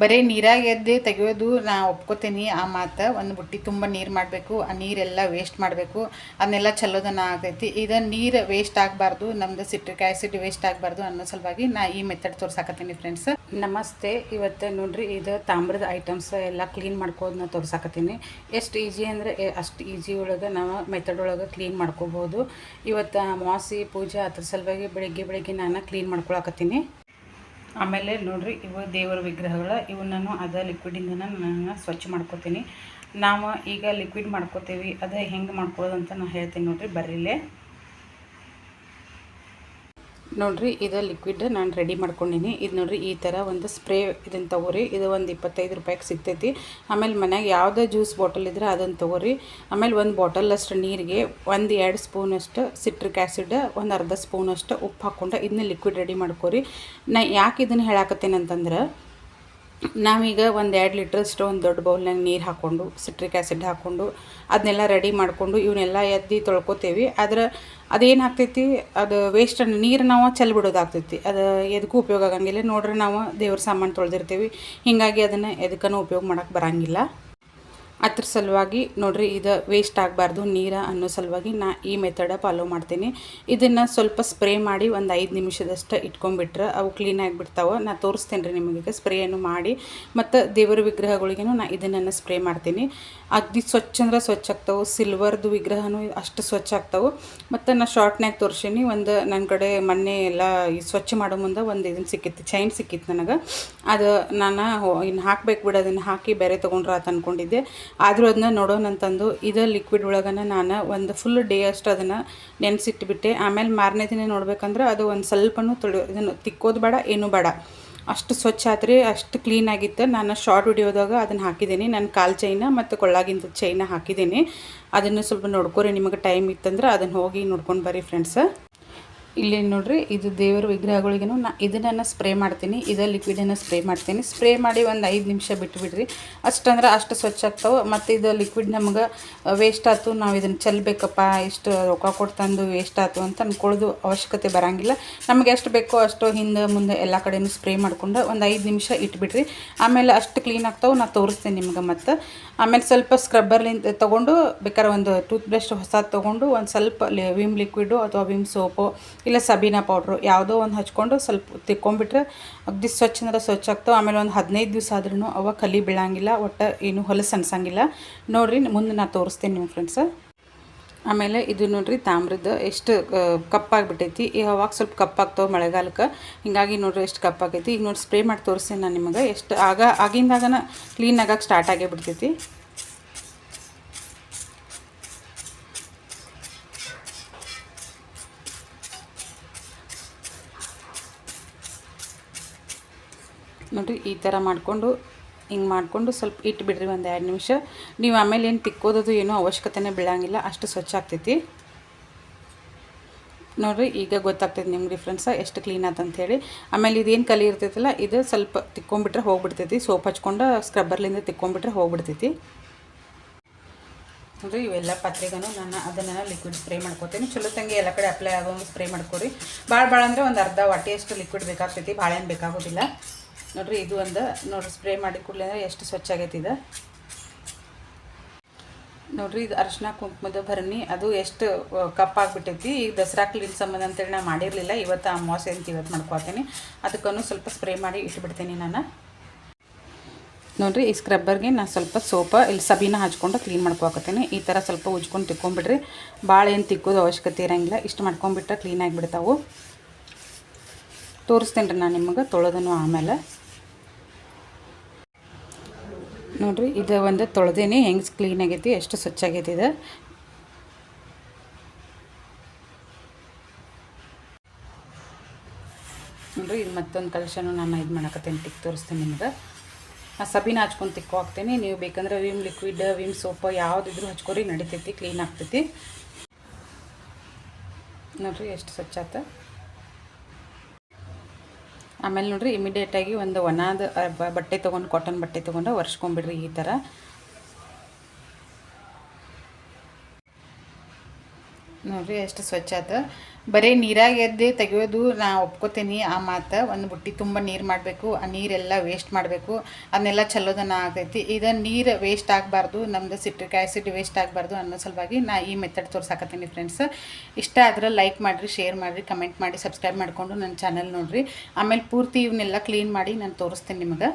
ಬರೀ ನೀರಾಗ ತೆಗೆಯೋದು ತೆಗಿಯೋದು ನಾ ಒಪ್ಕೋತೀನಿ. ಆ ಮಾತು ಒಂದು ಬುಟ್ಟಿ ತುಂಬ ನೀರು ಮಾಡಬೇಕು. ಆ ನೀರೆಲ್ಲ ವೇಸ್ಟ್ ಮಾಡಬೇಕು. ಅದನ್ನೆಲ್ಲ ಚಲೋದನ್ನ ಆಗ್ತೈತಿ ಇದು ನೀರು ವೇಸ್ಟ್ ಆಗಬಾರ್ದು, ನಮ್ದು ಸಿಟ್ರಿಕ್ ಆ್ಯಸಿಡ್ ವೇಸ್ಟ್ ಆಗಬಾರ್ದು ಅನ್ನೋ ಸಲುವಾಗಿ ನಾ ಈ ಮೆಥಡ್ ತೋರ್ಸಾಕತ್ತೀನಿ ಫ್ರೆಂಡ್ಸ್ ನಮಸ್ತೆ. ಇವತ್ತು ನೋಡ್ರಿ ಇದು ತಾಮ್ರದ ಐಟಮ್ಸ್ ಎಲ್ಲ ಕ್ಲೀನ್ ಮಾಡ್ಕೋದನ್ನ ತೋರ್ಸಾಕತ್ತೀನಿ. ಎಷ್ಟು ಈಜಿ ಅಂದರೆ ಅಷ್ಟು ಈಜಿ ಒಳಗೆ ನಾವು ಮೆಥಡ್ ಒಳಗೆ ಕ್ಲೀನ್ ಮಾಡ್ಕೋಬೋದು. ಇವತ್ತು ಮಾಸಿ ಪೂಜೆ ಅದ್ರ ಸಲುವಾಗಿ ಬೆಳಿಗ್ಗೆ ಬೆಳಿಗ್ಗೆ ನಾನು ಕ್ಲೀನ್ ಮಾಡ್ಕೊಳಕತ್ತೀನಿ. ಆಮೇಲೆ ನೋಡ್ರಿ, ಇವು ದೇವರ ವಿಗ್ರಹಗಳು, ಇವು ನಾನು ಅದ ಲಿಕ್ವಿಡಿಂದ ನಾನು ಸ್ವಚ್ಛ ಮಾಡ್ಕೋತೀನಿ. ನಾವು ಈಗ ಲಿಕ್ವಿಡ್ ಮಾಡ್ಕೋತೀವಿ, ಅದೇ ಹೆಂಗೆ ಮಾಡ್ಕೊಳ್ಳೋದು ಅಂತ ನಾನು ಹೇಳ್ತೀನಿ ನೋಡ್ರಿ ಬರ್ರಿಲ್ಲೇ ನೋಡ್ರಿ, ಇದು ಲಿಕ್ವಿಡ್ ನಾನು ರೆಡಿ ಮಾಡ್ಕೊಂಡಿನಿ. ಇದು ನೋಡ್ರಿ, ಈ ಥರ ಒಂದು ಸ್ಪ್ರೇ ಇದನ್ನು ತೊಗೋರಿ. ಇದು ಒಂದು ಇಪ್ಪತ್ತೈದು ರೂಪಾಯಿಗೆ ಸಿಗ್ತೈತಿ. ಆಮೇಲೆ ಮನ್ಯಾಗ ಯಾವುದೇ ಜ್ಯೂಸ್ ಬಾಟಲ್ ಇದ್ರೆ ಅದನ್ನು ತೊಗೋರಿ. ಆಮೇಲೆ ಒಂದು ಬಾಟಲ್ ಅಷ್ಟು ನೀರಿಗೆ ಒಂದು ಎರಡು ಸ್ಪೂನಷ್ಟು ಸಿಟ್ರಿಕ್ ಆ್ಯಸಿಡ್ ಒಂದು ಅರ್ಧ ಸ್ಪೂನಷ್ಟು ಉಪ್ಪು ಹಾಕ್ಕೊಂಡು ಇದನ್ನ ಲಿಕ್ವಿಡ್ ರೆಡಿ ಮಾಡ್ಕೊರಿ. ನಾ ಯಾಕೆ ಇದನ್ನು ಹೇಳಾಕತ್ತೇನೆ ಅಂತಂದ್ರೆ ನಾವೀಗ ಒಂದು ಎರಡು ಲೀಟ್ರಷ್ಟು ಒಂದು ದೊಡ್ಡ ಬೌಲ್ನಾಗ ನೀರು ಹಾಕ್ಕೊಂಡು ಸಿಟ್ರಿಕ್ ಆ್ಯಸಿಡ್ ಹಾಕ್ಕೊಂಡು ಅದನ್ನೆಲ್ಲ ರೆಡಿ ಮಾಡಿಕೊಂಡು ಇವನ್ನೆಲ್ಲ ಎದ್ದು ತೊಳ್ಕೊತೇವೆ. ಆದ್ರೆ ಅದೇನು ಆಗ್ತೈತಿ, ಅದು ವೇಸ್ಟ್ ನೀರು ನಾವು ಚೆಲ್ಬಿಡೋದಾಗ್ತೈತಿ ಅದು ಎದಕ್ಕೂ ಉಪಯೋಗ ಆಗಂಗಿಲ್ಲ. ನೋಡ್ರಿ ನಾವು ದೇವ್ರ ಸಾಮಾನು ತೊಳೆದಿರ್ತೀವಿ. ಹೀಗಾಗಿ ಅದನ್ನು ಎದಕ್ಕೂ ಉಪಯೋಗ ಮಾಡೋಕ್ಕೆ ಬರಂಗಿಲ್ಲ. ಅದ್ರ ಸಲುವಾಗಿ ನೋಡ್ರಿ ಇದು ವೇಸ್ಟ್ ಆಗಬಾರ್ದು, ನೀರು ಅನ್ನೋ ಸಲುವಾಗಿ ನಾ ಈ ಮೆಥಡ ಫಾಲೋ ಮಾಡ್ತೀನಿ. ಇದನ್ನು ಸ್ವಲ್ಪ ಸ್ಪ್ರೇ ಮಾಡಿ ಒಂದು ಐದು ನಿಮಿಷದಷ್ಟು ಇಟ್ಕೊಂಡ್ಬಿಟ್ರೆ ಅವು ಕ್ಲೀನ್ ಆಗಿಬಿಡ್ತಾವೆ. ನಾ ತೋರಿಸ್ತೇನೆ ರೀ ನಿಮಗೆ ಸ್ಪ್ರೇಯನ್ನು ಮಾಡಿ. ಮತ್ತು ದೇವರ ವಿಗ್ರಹಗಳಿಗೂ ನಾ ಇದನ್ನು ಸ್ಪ್ರೇ ಮಾಡ್ತೀನಿ. ಅಗ್ದಿ ಸ್ವಚ್ಛ ಅಂದ್ರೆ ಸ್ವಚ್ಛ ಆಗ್ತಾವೆ ಸಿಲ್ವರ್ದು ವಿಗ್ರಹನೂ ಅಷ್ಟು ಸ್ವಚ್ಛ ಆಗ್ತಾವೆ. ಮತ್ತು ನಾ ಶಾರ್ಟ್ನಾಗ ತೋರಿಸೀನಿ, ಒಂದು ನನ್ನ ಕಡೆ ಮೊನ್ನೆ ಎಲ್ಲ ಸ್ವಚ್ಛ ಮಾಡೋ ಮುಂದೆ ಒಂದು ಇದನ್ನು ಸಿಕ್ಕಿತ್ತು ಚೈನ್ ಸಿಕ್ಕಿತ್ತು ನನಗೆ. ಅದು ನಾನು ಇನ್ನು ಹಾಕ್ಬೇಕು ಬಿಡೋದನ್ನು ಹಾಕಿ ಬೇರೆ ತೊಗೊಂಡ್ರೆ ಅಂತ ಅಂದ್ಕೊಂಡಿದ್ದೆ ಆದರೂ ಅದನ್ನ ನೋಡೋಣ ಅಂತಂದು ಇದು ಲಿಕ್ವಿಡ್ ಒಳಗನ ನಾನು ಒಂದು ಫುಲ್ ಡೇ ಅಷ್ಟು ಅದನ್ನು ನೆನೆಸಿಟ್ಬಿಟ್ಟೆ. ಆಮೇಲೆ ಮಾರನೇ ದಿನ ನೋಡ್ಬೇಕಂದ್ರೆ ಅದು ಒಂದು ಸ್ವಲ್ಪನೂ ತೊಳಿ, ಇದನ್ನು ತಿಕ್ಕೋದು ಬೇಡ, ಏನೂ ಬೇಡ. ಅಷ್ಟು ಸ್ವಚ್ಛ ಆದರೆ ಅಷ್ಟು ಕ್ಲೀನ್ ಆಗಿತ್ತು. ನಾನು ಶಾರ್ಟ್ ವಿಡಿಯೋದಾಗ ಅದನ್ನು ಹಾಕಿದ್ದೀನಿ. ನಾನು ಕಾಲು ಚೈನ ಮತ್ತು ಕೊಳ್ಳಾಗಿಂದ ಚೈನ ಹಾಕಿದ್ದೀನಿ. ಅದನ್ನು ಸ್ವಲ್ಪ ನೋಡ್ಕೊರಿ, ನಿಮಗೆ ಟೈಮ್ ಇತ್ತಂದ್ರೆ ಅದನ್ನು ಹೋಗಿ ನೋಡ್ಕೊಂಡು ಬರ್ರಿ ಫ್ರೆಂಡ್ಸ್ ಇಲ್ಲಿ ನೋಡ್ರಿ, ಇದು ದೇವರ ವಿಗ್ರಹಗಳಿಗೂ ನಾ ಇದನ್ನು ಸ್ಪ್ರೇ ಮಾಡ್ತೀನಿ, ಇದೇ ಲಿಕ್ವಿಡನ್ನು ಸ್ಪ್ರೇ ಮಾಡ್ತೀನಿ. ಸ್ಪ್ರೇ ಮಾಡಿ ಒಂದು ಐದು ನಿಮಿಷ ಬಿಟ್ಬಿಡ್ರಿ. ಅಷ್ಟಂದ್ರೆ ಅಷ್ಟು ಸ್ವಚ್ಛ ಆಗ್ತಾವೆ, ಮತ್ತು ಇದು ಲಿಕ್ವಿಡ್ ನಮ್ಗೆ ವೇಸ್ಟ್ ಆಯ್ತು ನಾವು ಇದನ್ನು ಚೆಲ್ಲಬೇಕಪ್ಪ ಇಷ್ಟು ರೊಕ್ಕ ಕೊಟ್ಟು ತಂದು ವೇಸ್ಟ್ ಆಯ್ತು ಅಂತ ಅಂದ್ಕೊಳ್ಳೋದು ಅವಶ್ಯಕತೆ ಬರೋಂಗಿಲ್ಲ. ನಮಗೆ ಎಷ್ಟು ಬೇಕೋ ಅಷ್ಟು ಹಿಂದೆ ಮುಂದೆ ಎಲ್ಲ ಕಡೆಯೂ ಸ್ಪ್ರೇ ಮಾಡ್ಕೊಂಡು ಒಂದು ಐದು ನಿಮಿಷ ಇಟ್ಬಿಡ್ರಿ. ಆಮೇಲೆ ಅಷ್ಟು ಕ್ಲೀನ್ ಆಗ್ತಾವೆ, ನಾ ತೋರಿಸ್ತೀನಿ ನಿಮ್ಗೆ ಮತ್ತು. ಆಮೇಲೆ ಸ್ವಲ್ಪ ಸ್ಕ್ರಬ್ಬರ್ಲಿಂದ ತೊಗೊಂಡು ಬೇಕಾದ್ರೆ ಒಂದು ಟೂತ್ ಬ್ರಷ್ ಹೊಸ ತೊಗೊಂಡು, ಒಂದು ಸ್ವಲ್ಪ ವಿಮ್ ಲಿಕ್ವಿಡು ಅಥವಾ ವಿಮ್ ಸೋಪು ಇಲ್ಲ ಸಬೀನಾ ಪೌಡ್ರು ಯಾವುದೋ ಒಂದು ಹಚ್ಕೊಂಡು ಸ್ವಲ್ಪ ತಿಕ್ಕೊಂಬಿಟ್ರೆ ಅಗ್ದಿ ಸ್ವಚ್ಛ ಅಂದ್ರೆ ಸ್ವಚ್ಛ ಆಗ್ತಾವೆ. ಆಮೇಲೆ ಒಂದು ಹದಿನೈದು ದಿವಸ ಆದ್ರೂ ಅವ ಕಲಿ ಬೀಳಂಗಿಲ್ಲ, ಒಟ್ಟು ಏನು ಹೊಲಸು ಅನ್ಸಂಗಿಲ್ಲ ನೋಡಿರಿ, ಮುಂದೆ ನಾನು ತೋರಿಸ್ತೀನಿ ನಿಮ್ಮ ಫ್ರೆಂಡ್ಸ ಆಮೇಲೆ ಇದು ನೋಡ್ರಿ ತಾಮ್ರದ್ದು ಎಷ್ಟು ಕಪ್ಪಾಗಿಬಿಟ್ಟೈತಿ ಈ ಅವಾಗ ಸ್ವಲ್ಪ ಕಪ್ಪಾಗ್ತವೆ ಮಳೆಗಾಲಕ್ಕೆ. ಹಿಂಗಾಗಿ ನೋಡ್ರಿ ಎಷ್ಟು ಕಪ್ಪಾಗೈತಿ ಈಗ ನೋಡಿ ಸ್ಪ್ರೇ ಮಾಡಿ ತೋರಿಸ್ತೀನಿ ನಾನು ನಿಮಗೆ. ಎಷ್ಟು ಆಗ, ಆಗಿಂದಾಗನ ಕ್ಲೀನ್ ಆಗಕ್ಕೆ ಸ್ಟಾರ್ಟ್ ಆಗೇ ಬಿಡ್ತೈತಿ. ನೋಡಿರಿ, ಈ ಥರ ಮಾಡಿಕೊಂಡು, ಹಿಂಗೆ ಮಾಡಿಕೊಂಡು ಸ್ವಲ್ಪ ಇಟ್ಬಿಡ್ರಿ ಒಂದು ಎರಡು ನಿಮಿಷ. ನೀವು ಆಮೇಲೆ ಏನು ತಿಕ್ಕೋದದು ಏನೂ ಅವಶ್ಯಕತೆನೇ ಬೀಳಂಗಿಲ್ಲ, ಅಷ್ಟು ಸ್ವಚ್ಛ ಆಗ್ತೈತಿ. ನೋಡಿರಿ, ಈಗ ಗೊತ್ತಾಗ್ತೈತಿ ನಿಮ್ಗೆ ಡಿಫ್ರೆನ್ಸ ಎಷ್ಟು ಕ್ಲೀನ್ ಆತಂಥೇಳಿ ಆಮೇಲೆ ಇದೇನು ಕಲಿ ಇರ್ತೈತಲ್ಲ, ಇದು ಸ್ವಲ್ಪ ತಿಕ್ಕೊಂಬಿಟ್ರೆ ಹೋಗ್ಬಿಡ್ತೈತಿ. ಸೋಪ್ ಹಚ್ಕೊಂಡು ಸ್ಕ್ರಬ್ಬರ್ಲಿಂದ ತಿಕ್ಕೊಂಬಿಟ್ರೆ ಹೋಗ್ಬಿಡ್ತೈತಿ. ನೋಡಿರಿ, ಇವೆಲ್ಲ ಪಾತ್ರೆಗೂ ನಾನು ಅದನ್ನೆಲ್ಲ ಲಿಕ್ವಿಡ್ ಸ್ಪ್ರೇ ಮಾಡ್ಕೊತೀನಿ. ಚಲೋ ತಂಗಿ, ಎಲ್ಲ ಕಡೆ ಅಪ್ಲೈ ಆಗೋ ಸ್ಪ್ರೇ ಮಾಡ್ಕೊರಿ. ಭಾಳ ಭಾಳ ಅಂದರೆ ಒಂದು ಅರ್ಧ ವಾಟಿಯಷ್ಟು ಲಿಕ್ವಿಡ್ ಬೇಕಾಗ್ತೈತಿ ಭಾಳ ಏನು ಬೇಕಾಗೋದಿಲ್ಲ. ನೋಡಿರಿ, ಇದು ಒಂದು, ನೋಡ್ರಿ ಸ್ಪ್ರೇ ಮಾಡಿ ಕೂಡಲೇ ಅಂದರೆ ಎಷ್ಟು ಸ್ವಚ್ಛ ಆಗೈತಿ ಇದು. ನೋಡ್ರಿ, ಇದು ಅರಿಶಿನ ಕುಂಕುಮದ ಭರಣಿ, ಅದು ಎಷ್ಟು ಕಪ್ಪಾಗ್ಬಿಟ್ಟೈತಿ ಈಗ ದಸರಾ ಕ್ಲೀನ್ ಸಂಬಂಧ ಅಂತೇಳಿ ನಾನು ಮಾಡಿರಲಿಲ್ಲ. ಇವತ್ತು ಅಮಾವಾಸ್ಯೆ ಅಂತ ಇವತ್ತು ಮಾಡ್ಕೊತೀನಿ ಅದಕ್ಕೂ ಸ್ವಲ್ಪ ಸ್ಪ್ರೇ ಮಾಡಿ ಇಟ್ಬಿಡ್ತೀನಿ ನಾನು. ನೋಡ್ರಿ, ಈ ಸ್ಕ್ರಬ್ಬರ್ಗೆ ನಾನು ಸ್ವಲ್ಪ ಸೋಪ, ಇಲ್ಲಿ ಸಬೀನ ಹಚ್ಕೊಂಡು ಕ್ಲೀನ್ ಮಾಡ್ಕೊಕತ್ತೀನಿ ಈ ಥರ ಸ್ವಲ್ಪ ಉಜ್ಕೊಂಡು ತಿಕ್ಕೊಂಬಿಡ್ರಿ. ಭಾಳ ಏನು ತಿಕ್ಕೋದು ಅವಶ್ಯಕತೆ ಇರೋಂಗಿಲ್ಲ. ಇಷ್ಟು ಮಾಡ್ಕೊಂಬಿಟ್ರೆ ಕ್ಲೀನ್ ಆಗಿಬಿಡ್ತಾವೆ. ತೋರಿಸ್ತೇನೆ ರೀ ನಾನು ನಿಮಗೆ ತೊಳೆದನು ಆಮೇಲೆ. ನೋಡಿರಿ, ಇದು ಒಂದು ತೊಳೆದೇನೆ, ಹೆಂಗೆ ಕ್ಲೀನ್ ಆಗೈತಿ, ಎಷ್ಟು ಸ್ವಚ್ಛ ಆಗೈತಿ ಇದು. ನೋಡಿರಿ, ಇದು ಮತ್ತೊಂದು ಕಲಶನು ನಾನು ಇದು ಮಾಡಕತ್ತೇನೆ ತಿಕ್ ತೋರಿಸ್ತೀನಿ ನಿಮ್ಗೆ. ಆ ಸಬೀನ ಹಚ್ಕೊಂಡು ತಿಕ್ಕು ಹಾಕ್ತೀನಿ, ನೀವು ಬೇಕಂದ್ರೆ ವಿಮ್ ಲಿಕ್ವಿಡ್ ವಿಮ್ ಸೋಪ್ ಯಾವುದಿದ್ರು ಹಚ್ಕೊರಿ, ನಡಿತೈತಿ ಕ್ಲೀನ್ ಆಗ್ತೈತಿ. ನೋಡಿರಿ, ಎಷ್ಟು ಸ್ವಚ್ಛ ಆತ. ಆಮೇಲೆ ನೋಡ್ರಿ ಇಮಿಡಿಯೇಟಾಗಿ ಒಂದು ಒಣದ ಬಟ್ಟೆ ತೊಗೊಂಡು ಕಾಟನ್ ಬಟ್ಟೆ ತೊಗೊಂಡು ಒರೆಸ್ಕೊಂಬಿಡ್ರಿ ಈ ಥರ. ನೋಡ್ರಿ, ಎಷ್ಟು ಸ್ವಚ್ಛ ಆತ. ಬರೀ ನೀರಾಗ ಎದ್ದು ತೆಗೆಯೋದು ನಾ ಒಪ್ಕೋತೀನಿ. ಆ ಮಾತು ಒಂದು ಬುಟ್ಟಿ ತುಂಬ ನೀರು ಮಾಡಬೇಕು. ಆ ನೀರೆಲ್ಲ ವೇಸ್ಟ್ ಮಾಡಬೇಕು. ಅದನ್ನೆಲ್ಲ ಚಲೋದನ್ನ ಆಗ್ತೈತಿ. ಇದು ನೀರು ವೇಸ್ಟ್ ಆಗಬಾರ್ದು. ನಮ್ಮದು ಸಿಟ್ರಿಕ್ ಆ್ಯಸಿಡ್ ವೇಸ್ಟ್ ಆಗಬಾರ್ದು ಅನ್ನೋ ಸಲುವಾಗಿ ನಾ ಈ ಮೆಥಡ್ ತೋರ್ಸಾಕತ್ತೀನಿ ಫ್ರೆಂಡ್ಸ್ ಇಷ್ಟ ಆದ್ರೆ ಲೈಕ್ ಮಾಡಿರಿ ಶೇರ್ ಮಾಡಿರಿ ಕಮೆಂಟ್ ಮಾಡಿ ಸಬ್ಸ್ಕ್ರೈಬ್ ಮಾಡಿಕೊಂಡು ನನ್ನ ಚಾನಲ್ ನೋಡಿರಿ. ಆಮೇಲೆ ಪೂರ್ತಿ ಇವನ್ನೆಲ್ಲ ಕ್ಲೀನ್ ಮಾಡಿ ನಾನು ತೋರಿಸ್ತೀನಿ ನಿಮಗೆ.